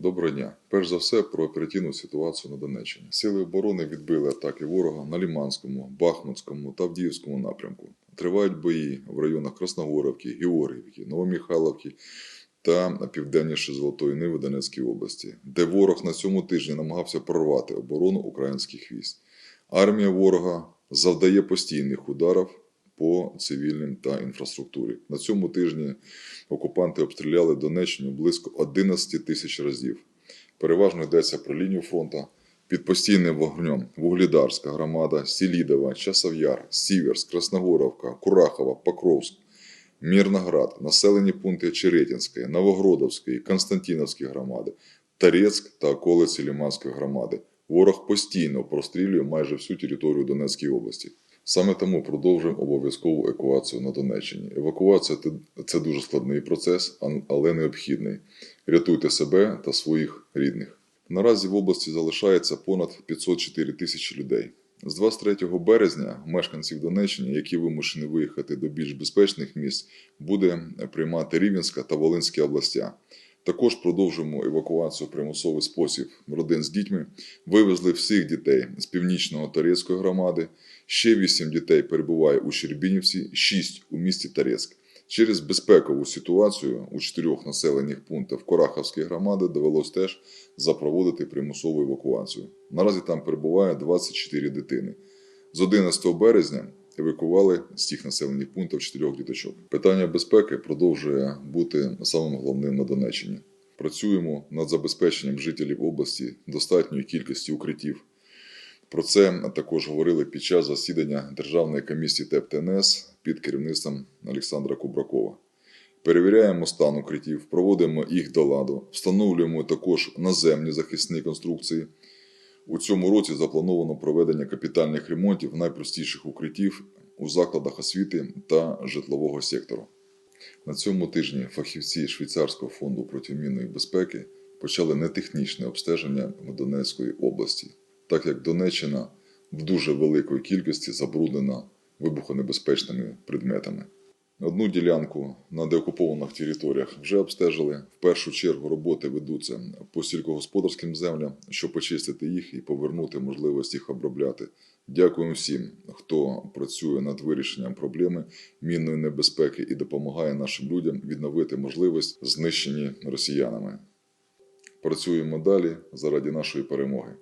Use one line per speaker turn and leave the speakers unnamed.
Доброго дня. Перш за все про оперативну ситуацію на Донеччині. Сили оборони відбили атаки ворога на Ліманському, Бахмутському та Авдіївському напрямку. Тривають бої в районах Красногоровки, Георгіївки, Новомихайловки та південніше Золотої Ниви Донецької області, де ворог на цьому тижні намагався прорвати оборону українських військ. Армія ворога завдає постійних ударів по цивільним та інфраструктурі. На цьому тижні окупанти обстріляли Донеччину близько 11 тисяч разів. Переважно йдеться про лінію фронту. Під постійним вогнем Вугледарська громада, Селідова, Часов'яр, Сіверськ, Красногоровка, Курахова, Покровськ, Мірноград, населені пункти Черетінської, Новогродовської, Константиновської громади, Тарецьк та околиці Ліманської громади. Ворог постійно прострілює майже всю територію Донецької області. Саме тому продовжуємо обов'язкову евакуацію на Донеччині. Евакуація це- дуже складний процес, але необхідний. Рятуйте себе та своїх рідних. Наразі в області залишається понад 504 тисячі людей. З 23 березня мешканців Донеччини, які вимушені виїхати до більш безпечних місць, буде приймати Рівненська та Волинська областя. Також продовжуємо евакуацію в примусовий спосіб родин з дітьми. Вивезли всіх дітей з північного Торецької громади. Ще 8 дітей перебуває у Щербінівці, 6 у місті Торецьк. Через безпекову ситуацію у чотирьох населених пунктах Кораховської громади довелось теж запроводити примусову евакуацію. Наразі там перебуває 24 дитини. З 11 березня евакували з цих населених пунктів чотирьох діточок. Питання безпеки продовжує бути самим головним на Донеччині. Працюємо над забезпеченням жителів області достатньої кількості укриттів. Про це також говорили під час засідання Державної комісії ТЕП ТНС під керівництвом Олександра Кубракова. Перевіряємо стан укриттів, проводимо їх до ладу, встановлюємо також наземні захисні конструкції. У цьому році заплановано проведення капітальних ремонтів найпростіших укриттів у закладах освіти та житлового сектору. На цьому тижні фахівці Швейцарського фонду протимінної безпеки почали нетехнічне обстеження в Донецької області, так як Донеччина в дуже великій кількості забруднена вибухонебезпечними предметами. Одну ділянку на деокупованих територіях вже обстежили. В першу чергу роботи ведуться по сільськогосподарським землям, щоб почистити їх і повернути можливість їх обробляти. Дякую всім, хто працює над вирішенням проблеми мінної небезпеки і допомагає нашим людям відновити можливість знищені росіянами. Працюємо далі заради нашої перемоги.